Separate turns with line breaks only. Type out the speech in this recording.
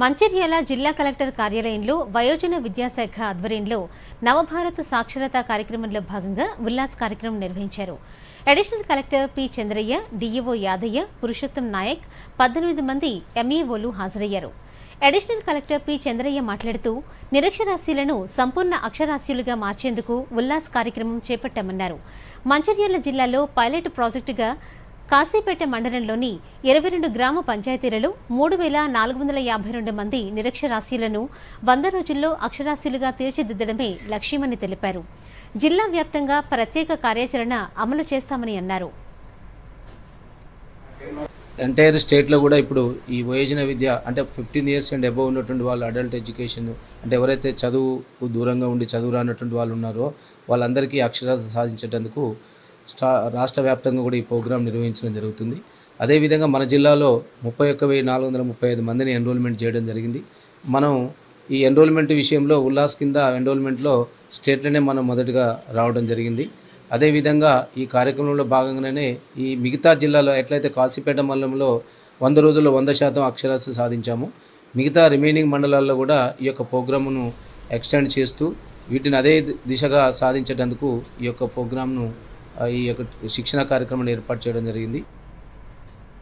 మంచిర్యాల జిల్లా కలెక్టర్ కార్యాలయంలో వయోజన విద్యాశాఖ ఆధ్వర్యంలో నవభారత్ సాక్షరతా కార్యక్రమంలో భాగంగా ఉల్లాస్ కార్యక్రమం నిర్వహించారు. Additional collector P Chandraiah DEO Yadaiah Purushottam Naik పద్దెనిమిది మంది ఎంఈఓలు హాజరయ్యారు. అడిషనల్ కలెక్టర్ పి చంద్రయ్య మాట్లాడుతూ నిరక్షరాస్యులను సంపూర్ణ అక్షరాస్యులుగా మార్చేందుకు ఉల్లాస్ కార్యక్రమం చేపట్టామన్నారు. మంచిర్యాల జిల్లాలో పైలట్ ప్రాజెక్టుగా కాశీపేట మండలంలోని ఇరవై రెండు గ్రామ పంచాయతీలలో మూడు వేల నాలుగు వందల యాభై రెండు మంది నిరక్షరాస్యులను వంద రోజుల్లో అక్షరాస్యులుగా తీర్చిదిద్దడమే లక్ష్యమని తెలిపారు. జిల్లా వ్యాప్తంగా ప్రత్యేక కార్యాచరణ అమలు చేస్తామని అన్నారు.
ఎంటైర్ స్టేట్లో కూడా ఇప్పుడు ఈ వయోజన విద్య అంటే ఫిఫ్టీన్ ఇయర్స్ అండ్ అబవ్ ఉన్నటువంటి వాళ్ళు అడల్ట్ ఎడ్యుకేషన్ అంటే ఎవరైతే చదువుకు దూరంగా ఉండి చదువు రానటువంటి వాళ్ళు ఉన్నారో వాళ్ళందరికీ అక్షరాస్యత సాధించేటందుకు రాష్ట్ర వ్యాప్తంగా కూడా ఈ ప్రోగ్రాం నిర్వహించడం జరుగుతుంది. అదేవిధంగా మన జిల్లాలో ముప్పై ఒక్క వెయ్యి నాలుగు వందల ముప్పై ఐదు మందిని ఎన్రోల్మెంట్ చేయడం జరిగింది. మనం ఈ ఎన్రోల్మెంట్ విషయంలో ఉల్లాస్ కింద ఎన్రోల్మెంట్లో స్టేట్లోనే మనం మొదటగా రావడం జరిగింది. అదేవిధంగా ఈ కార్యక్రమంలో భాగంగానే ఈ మిగతా జిల్లాలో ఎట్లయితే కాశీపేట మండలంలో వంద రోజుల్లో వంద శాతం అక్షరాస్యత సాధించాము మిగతా రిమైనింగ్ మండలాల్లో కూడా ఈ యొక్క ప్రోగ్రామ్ను ఎక్స్టెండ్ చేస్తూ వీటిని అదే దిశగా సాధించేటందుకు ఈ యొక్క ప్రోగ్రామ్ను ఈ యొక్క శిక్షణ కార్యక్రమాన్ని ఏర్పాటు చేయడం జరిగింది.